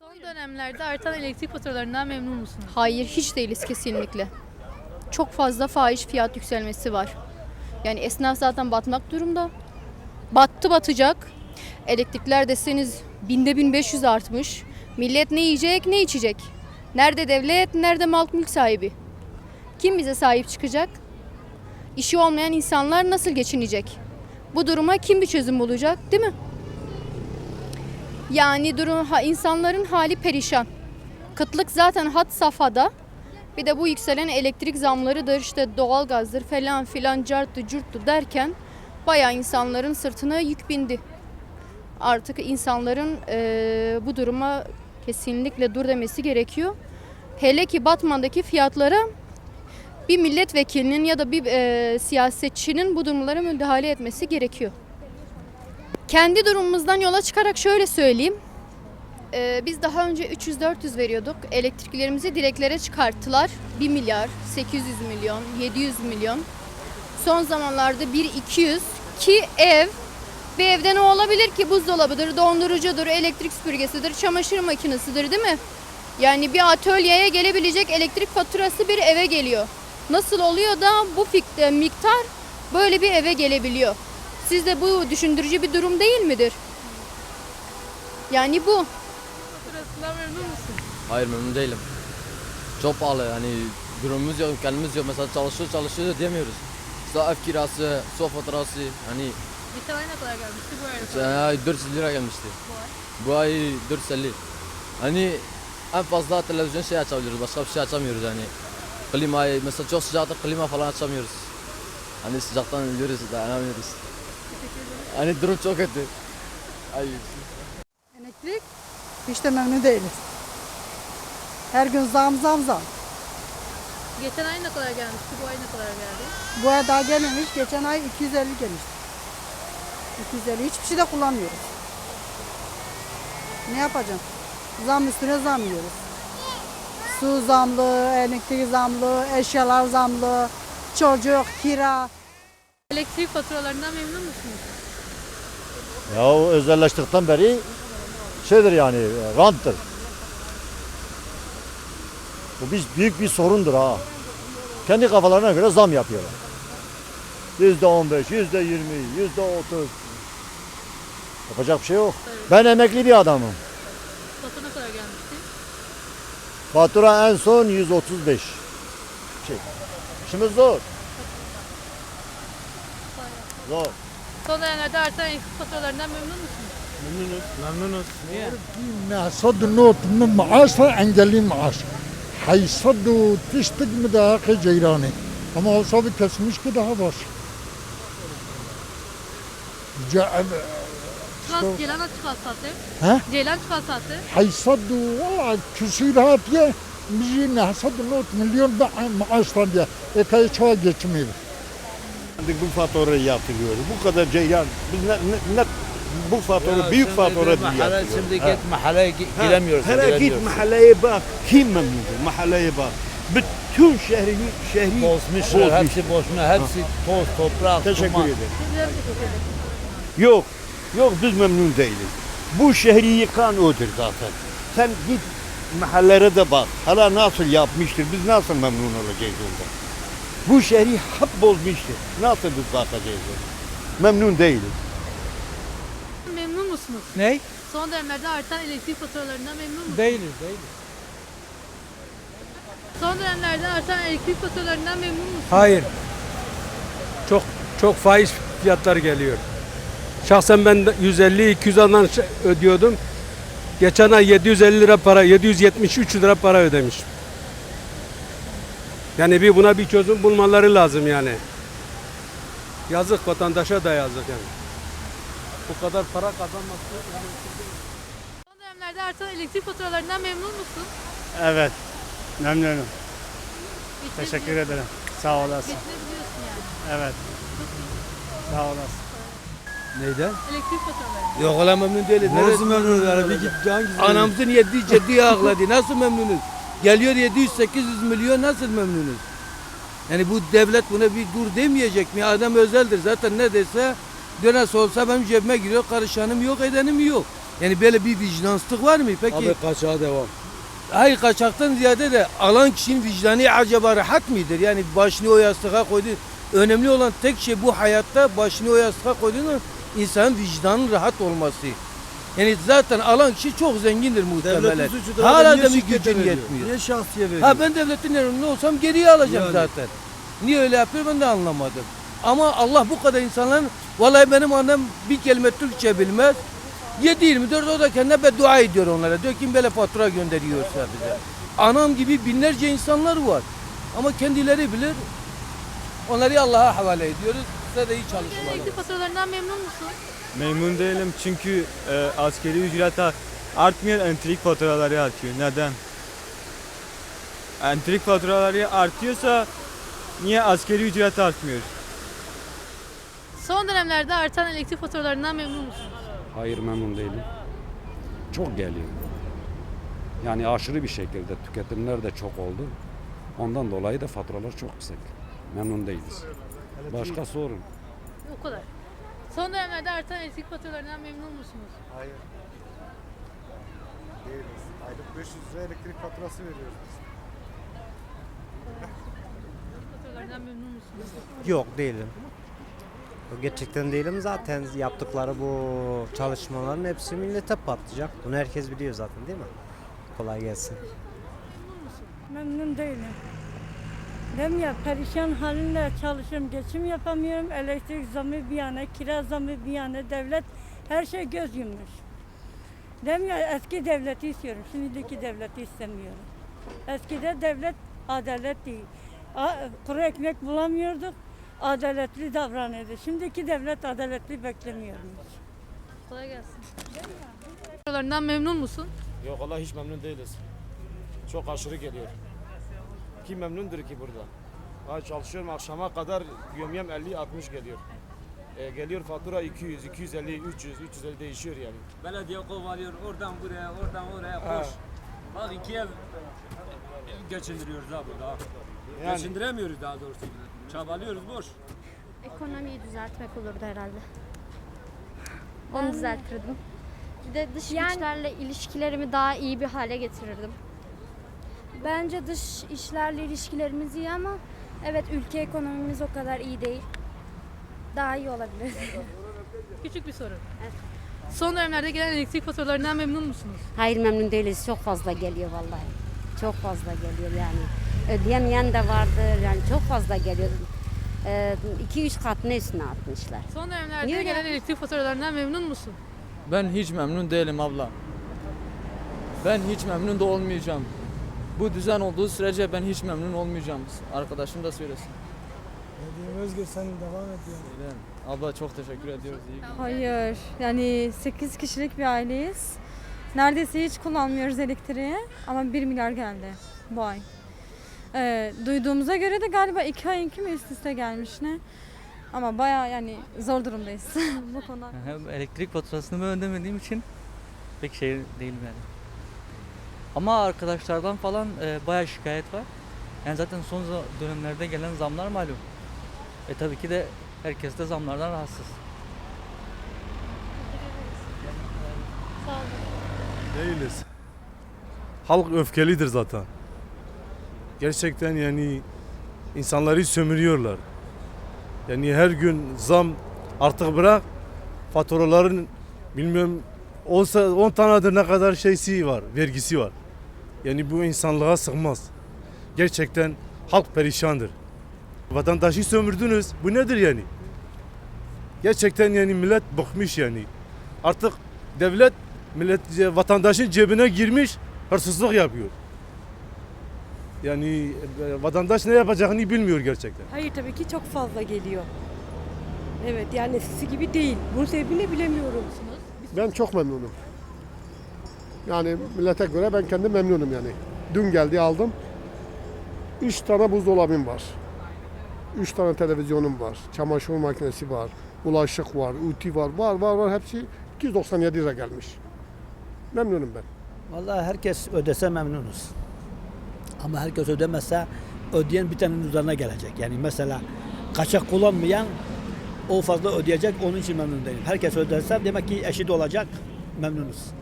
Son dönemlerde artan elektrik faturalarından memnun musunuz? Hayır hiç değiliz kesinlikle. Çok fazla fahiş fiyat yükselmesi var. Yani esnaf zaten batmak durumda. Battı batacak. Elektrikler deseniz binde 1500 artmış. Millet ne yiyecek ne içecek. Nerede devlet nerede mal mülk sahibi. Kim bize sahip çıkacak? İşi olmayan insanlar nasıl geçinecek? Bu duruma kim bir çözüm bulacak değil mi? Yani durum insanların hali perişan. Kıtlık zaten hat safhada. Bir de bu yükselen elektrik zamlarıdır işte doğalgazdır falan filan carttı curttu derken bayağı insanların sırtına yük bindi. Artık insanların eee, bu duruma kesinlikle dur demesi gerekiyor. Hele ki Batman'daki fiyatlara bir milletvekilinin ya da bir eee, siyasetçinin bu durumlara müdahale etmesi gerekiyor. Kendi durumumuzdan yola çıkarak şöyle söyleyeyim. Ee, biz daha önce 300-400 veriyorduk. Elektriklerimizi direklere çıkarttılar. 1 milyar, 800 milyon, 700 milyon. Son zamanlarda 1-200 ki ev bir evde ne olabilir ki? Buzdolabıdır, dondurucudur, elektrik süpürgesidir, çamaşır makinesidir değil mi? Yani bir atölyeye gelebilecek elektrik faturası bir eve geliyor. Nasıl oluyor da bu e, miktar böyle bir eve gelebiliyor? Sizde bu düşündürücü bir durum değil midir? Yani bu. Faturasından memnun musun? Hayır memnun değilim. Çok pahalı yani durumumuz yok, kendimiz yok. Mesela çalışıyor çalışıyor diyemiyoruz. Mesela ev kirası, su faturası hani Geçen ay ne kadar gelmişti bu ay? geçen ay 400 lira gelmişti. Bu ay 450. Hani en fazla televizyon şey açabiliyoruz, başka bir şey açamıyoruz yani. Klimayı, mesela çok sıcakta klima falan açamıyoruz. Hani sıcaktan ölüyoruz, dayanamıyoruz. Hani durum çok kötü. Ay. Elektrik hiç de memnun değiliz. Her gün zam zam zam. Geçen ay ne kadar gelmişti? Bu ay ne kadar geldi? Bu ay daha gelmemiş. Geçen ay 250 gelmişti. 250 hiçbir şey de kullanmıyoruz. Ne yapacağım? Zam üstüne zam yiyoruz. Su zamlı, elektrik zamlı, eşyalar zamlı, çocuk, kira. Elektrik faturalarından memnun musunuz? Ya o özelleştikten beri şeydir yani ranttır. Bu biz büyük bir sorundur ha. Kendi kafalarına göre zam yapıyorlar. Yüzde on beş, yüzde yirmi, yüzde otuz. Yapacak bir şey yok. Ben emekli bir adamım. Fatura ne kadar gelmişti? Fatura en son 135. Şey. İşimiz zor. Zor. Son dönemlerde artan elektrik faturalarından memnun musunuz? صد النوت من معاش انجلي معاش هيصدوا تشتق مداخل جيراني ama olsa bir kesmiş ki daha var. جاء Çıkan Ceylan açık alsatı. He? Ceylan çık alsatı. هيصدوا والله küsürat ya bizi ne صد النوت milyon da maaştan diye epey çoğa geçmiyor. bu faturayı yatırıyoruz. Bu kadar ceylan. Biz ne, ne, ne- bu fatura büyük fatura diye Mahalle şimdi Ha. git mahalleye gi- Ha, giremiyorsun. Hele git mahalleye bak. Kim memnundur? Mahalleye bak. Bütün şehri, şehri Bozmuşlar, bozmuş. hepsi boşuna, hepsi toz, toprak, Teşekkür duman. ederim. Yok, yok biz memnun değiliz. Bu şehri yıkan odur zaten. Sen git mahallelere de bak. Hala nasıl yapmıştır, biz nasıl memnun olacağız ondan? Bu şehri hep bozmuştur. Nasıl biz bakacağız ona? Memnun değiliz. Memnun musunuz? Ney? Son dönemlerde artan elektrik faturalarından memnun musunuz? Değiliz, değiliz. Son dönemlerde artan elektrik faturalarından memnun musunuz? Hayır. Çok çok faiz fiyatları geliyor. Şahsen ben 150-200 alan ödüyordum. Geçen ay 750 lira para, 773 lira para ödemişim. Yani bir buna bir çözüm bulmaları lazım yani. Yazık vatandaşa da yazık yani. Bu kadar para kazanması Son dönemlerde artan elektrik faturalarından memnun musun? Evet, memnunum. Teşekkür ederim. Sağ olasın. Geçinebiliyorsun yani. Evet, sağ olasın. Neyden? Elektrik faturaları. Yok ola memnun değiliz. Neresi memnun yani? Bir git hangisi? Anamızın yediği ceddiye ağladı. Nasıl memnunuz? Geliyor 700-800 milyon nasıl memnunuz? Yani bu devlet buna bir dur demeyecek mi? Adam özeldir zaten ne dese dönesi olsa benim cebime giriyor karışanım yok edenim yok. Yani böyle bir vicdansızlık var mı? Peki Abi kaçağa devam. hayır kaçaktan ziyade de alan kişinin vicdanı acaba rahat mıdır? Yani başını o yastığa koydu. Önemli olan tek şey bu hayatta başını o yastığa koyduğunda insanın vicdanın rahat olması. Yani zaten alan kişi çok zengindir muhtemelen. Hala da bir gücün yetmiyor. Niye şahsiye veriyor? Ha ben devletin yerinde olsam geriye alacağım Yani. zaten. Niye öyle yapıyor ben de anlamadım. Ama Allah bu kadar insanların vallahi benim annem bir kelime Türkçe bilmez. 7-24 o da kendine beddua ediyor onlara. Diyor kim böyle fatura gönderiyorsa bize. Anam gibi binlerce insanlar var. Ama kendileri bilir. Onları Allah'a havale ediyoruz. Size de iyi çalışmalar. elektrik faturalarından memnun musun? Memnun değilim çünkü e, askeri ücret ar- artmıyor, elektrik faturaları artıyor. Neden? Elektrik faturaları artıyorsa niye askeri ücret artmıyor? Son dönemlerde artan elektrik faturalarından memnun musunuz? Hayır memnun değilim. Çok geliyor. Yani aşırı bir şekilde tüketimler de çok oldu. Ondan dolayı da faturalar çok yüksek. Memnun değiliz. Başka sorun. O kadar. Son dönemlerde artan elektrik faturalarından memnun musunuz? Hayır. Değiliz. Aylık 500 lira elektrik faturası veriyoruz biz. Faturalarından memnun musunuz? Yok değilim. Gerçekten değilim. Zaten yaptıkları bu çalışmaların hepsi millete patlayacak. Bunu herkes biliyor zaten değil mi? Kolay gelsin. Memnun değilim. Dem ya perişan halimle çalışıyorum, geçim yapamıyorum. Elektrik zamı bir yana, kira zamı bir yana, devlet her şey göz yummuş. Dem ya eski devleti istiyorum, şimdiki devleti istemiyorum. Eskide devlet adalet değil. Kuru ekmek bulamıyorduk, adaletli davranıyordu. Şimdiki devlet adaletli beklemiyormuş. Kolay gelsin. Faturalarından memnun musun? Yok Allah hiç memnun değiliz. Çok aşırı geliyor. Kim memnundur ki burada? Ha, çalışıyorum akşama kadar yömyem 50-60 geliyor. E, geliyor fatura 200, 250, 300, 350 değişiyor yani. Belediye kovalıyor oradan buraya, oradan oraya Ha. koş. Bak iki ev geçindiriyoruz abi daha. Yani- Geçindiremiyoruz daha doğrusu. Çabalıyoruz boş. Ekonomiyi düzeltmek olurdu herhalde. Ben- düzeltirdim. Bir de dış Yani- güçlerle ilişkilerimi daha iyi bir hale getirirdim. Bence dış işlerle ilişkilerimiz iyi ama evet ülke ekonomimiz o kadar iyi değil. Daha iyi olabilir. Küçük bir soru. Son dönemlerde gelen elektrik faturalarından memnun musunuz? Hayır memnun değiliz. Çok fazla geliyor vallahi. Çok fazla geliyor yani. Ödeyemeyen de vardır. Yani çok fazla geliyor. 2-3 katını üstüne atmışlar. Son dönemlerde Niye öyle gelen yaptın? elektrik faturalarından memnun musun? Ben hiç memnun değilim abla. Ben hiç memnun da olmayacağım. Bu düzen olduğu sürece ben hiç memnun olmayacağım. Arkadaşım da söylesin. Özgür sen devam et Öyle. Abla çok teşekkür ediyoruz. İyi Hayır. Yani 8 kişilik bir aileyiz. Neredeyse hiç kullanmıyoruz elektriği ama 1 milyar geldi bu ay. Ee, duyduğumuza göre de galiba 2 ay iki mi üst üste gelmiş ne? Ama baya yani zor durumdayız bu konuda. Elektrik faturasını ben ödemediğim için pek şey değilim yani. Ama arkadaşlardan falan e, bayağı şikayet var. Yani zaten son dönemlerde gelen zamlar malum. E tabii ki de herkes de zamlardan rahatsız. Değiliz. Halk öfkelidir zaten. Gerçekten yani insanları sömürüyorlar. Yani her gün zam artık bırak faturaların bilmiyorum 10 sa- 10 tanedir ne kadar şeysi var, vergisi var. Yani bu insanlığa sığmaz. Gerçekten halk perişandır. Vatandaşı sömürdünüz. Bu nedir yani? Gerçekten yani millet bıkmış yani. Artık devlet millet vatandaşın cebine girmiş hırsızlık yapıyor. Yani e, vatandaş ne yapacağını bilmiyor gerçekten. Hayır tabii ki çok fazla geliyor. Evet yani eskisi gibi değil. Bunun sebebini bilemiyorum. Ben çok memnunum. Yani millete göre ben kendim memnunum yani. Dün geldi aldım. Üç tane buzdolabım var. Üç tane televizyonum var. Çamaşır makinesi var. Bulaşık var. Ütü var. Var var var. Hepsi 297 lira gelmiş. Memnunum ben. Vallahi herkes ödese memnunuz. Ama herkes ödemezse ödeyen bir tanenin üzerine gelecek. Yani mesela kaçak kullanmayan o fazla ödeyecek onun için memnun değilim. Herkes öderse demek ki eşit olacak memnunuz.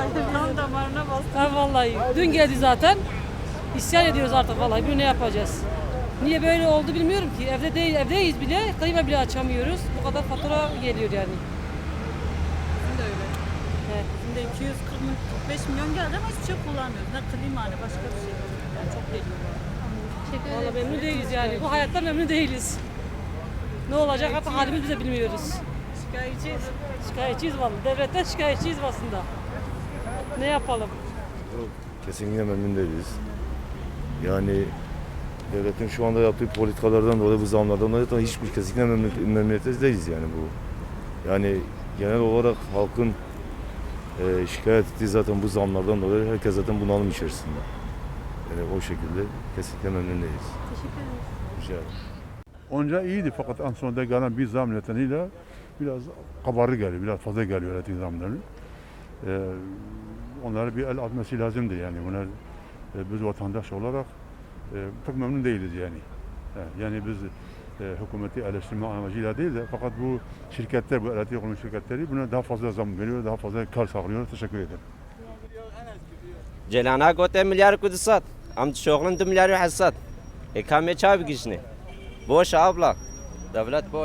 Tam damarına bastı. Ha vallahi. Dün geldi zaten. İsyan ediyoruz artık vallahi. Bir ne yapacağız? Niye böyle oldu bilmiyorum ki. Evde değil, evdeyiz bile. Klima bile açamıyoruz. Bu kadar fatura geliyor yani. Bizim de öyle. Evet. Şimdi 245 milyon geldi ama hiçbir şey kullanmıyoruz. Ne klima ne başka bir şey. Yani çok geliyor. Ederim. memnun değiliz yani. Bu hayatta memnun değiliz. Ne olacak hatta halimizi de bilmiyoruz. Şikayetçiyiz. Şikayetçiyiz vallahi. Devletten şikayetçiyiz aslında. Ne yapalım? Kesinlikle memnun değiliz. Yani devletin şu anda yaptığı politikalardan dolayı bu zamlardan dolayı da hiçbir kesinlikle memnun, memnuniyetsiz değiliz yani bu. Yani genel olarak halkın e, şikayet ettiği zaten bu zamlardan dolayı herkes zaten bunalım içerisinde. Yani o şekilde kesinlikle memnun değiliz. Teşekkür ederim. Rica ederim. Onca iyiydi fakat en sonunda gelen bir zam nedeniyle biraz kabarı geliyor, biraz fazla geliyor elektrik zamları. Ee, onlara bir el atması lazımdı yani. Bunlar e, biz vatandaş olarak e, çok memnun değiliz yani. E, yani biz e, hükümeti eleştirme amacıyla değil de fakat bu şirketler, bu elektronik kuruluş şirketleri buna daha fazla zam veriyor, daha fazla kar sağlıyor. Teşekkür ederim. Celana gote milyar kudusat. Am şoğlun milyar hasat. İkame e, çabı gişni. Boş abla. Devlet boş.